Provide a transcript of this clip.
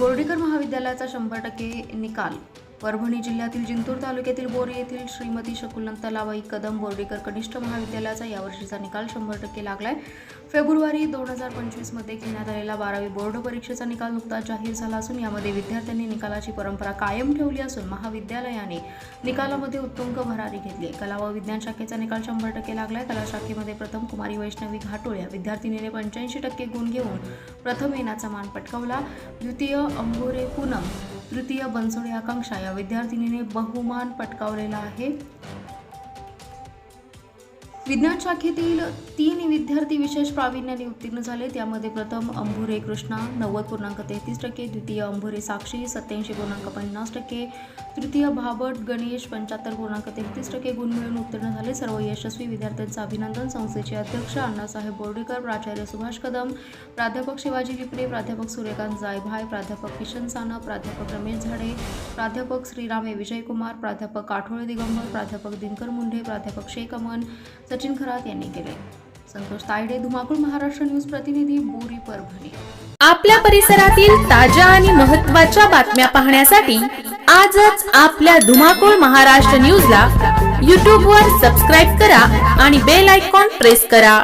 बोर्डीकर महाविद्यालयाचा शंभर टक्के निकाल. परभणी जिल्ह्यातील जिंतूर तालुक्यातील बोरी येथील श्रीमती शकुलंत लावाई कदम बोर्डीकर कनिष्ठ महाविद्यालयाचा यावर्षीचा निकाल शंभर टक्के लागलाय. फेब्रुवारी दोन हजार पंचवीसमध्ये घेण्यात आलेला बारावी बोर्ड परीक्षेचा निकाल नुकताच जाहीर झाला असून यामध्ये विद्यार्थ्यांनी निकालाची परंपरा कायम ठेवली असून महाविद्यालयाने निकालामध्ये उत्तुंग भरारी घेतली. आहे. कला व विज्ञान शाखेचा निकाल शंभर टक्के लागलाय. कला शाखेमध्ये प्रथम कुमारी वैष्णवी घाटोळ या विद्यार्थिनीने पंच्याऐंशी टक्के गुण घेऊन प्रथम येण्याचा मान पटकावला. द्वितीय अंबोरे पूनम तृतीय बनसोडे आकांक्षा या विद्यार्थिनीने बहुमान पटकावलेला आहे. विज्ञान शाखेतील तीन विद्यार्थी विशेष प्रावीण्याने उत्तीर्ण झाले. त्यामध्ये प्रथम अंभुरे कृष्णा नव्वद पूर्णांक तेहतीस टक्के द्वितीय अंभुरे साक्षी सत्याऐंशी पूर्णांक पन्नास टक्के तृतीय भाबट गणेश पंच्याहत्तर पूर्णांक तेहतीस टक्के गुण मिळून उत्तीर्ण झाले. सर्व यशस्वी विद्यार्थ्यांचं अभिनंदन. संस्थेचे अध्यक्ष अण्णासाहेब बोर्डेकर प्राचार्य सुभाष कदम प्राध्यापक शिवाजी विपरे प्राध्यापक सूर्यकांत जायभाय प्राध्यापक किशन सानप प्राध्यापक रमेश झाडे प्राध्यापक श्रीरामे विजयकुमार प्राध्यापक काठोळे दिगंबर प्राध्यापक दिनकर मुंढे प्राध्यापक शेख अमन सचिन खरात यांनी केले. संतोष तायडे धुमाकूळ महाराष्ट्र न्यूज प्रतिनिधी बोरी परभणी. आपल्या परिसरातील ताज्या आणि महत्त्वाच्या बातम्या पाहण्यासाठी आजच आपल्या धुमाकूळ महाराष्ट्र न्यूजला YouTube सबस्क्राईब करा आणि बेल आयकॉन प्रेस करा.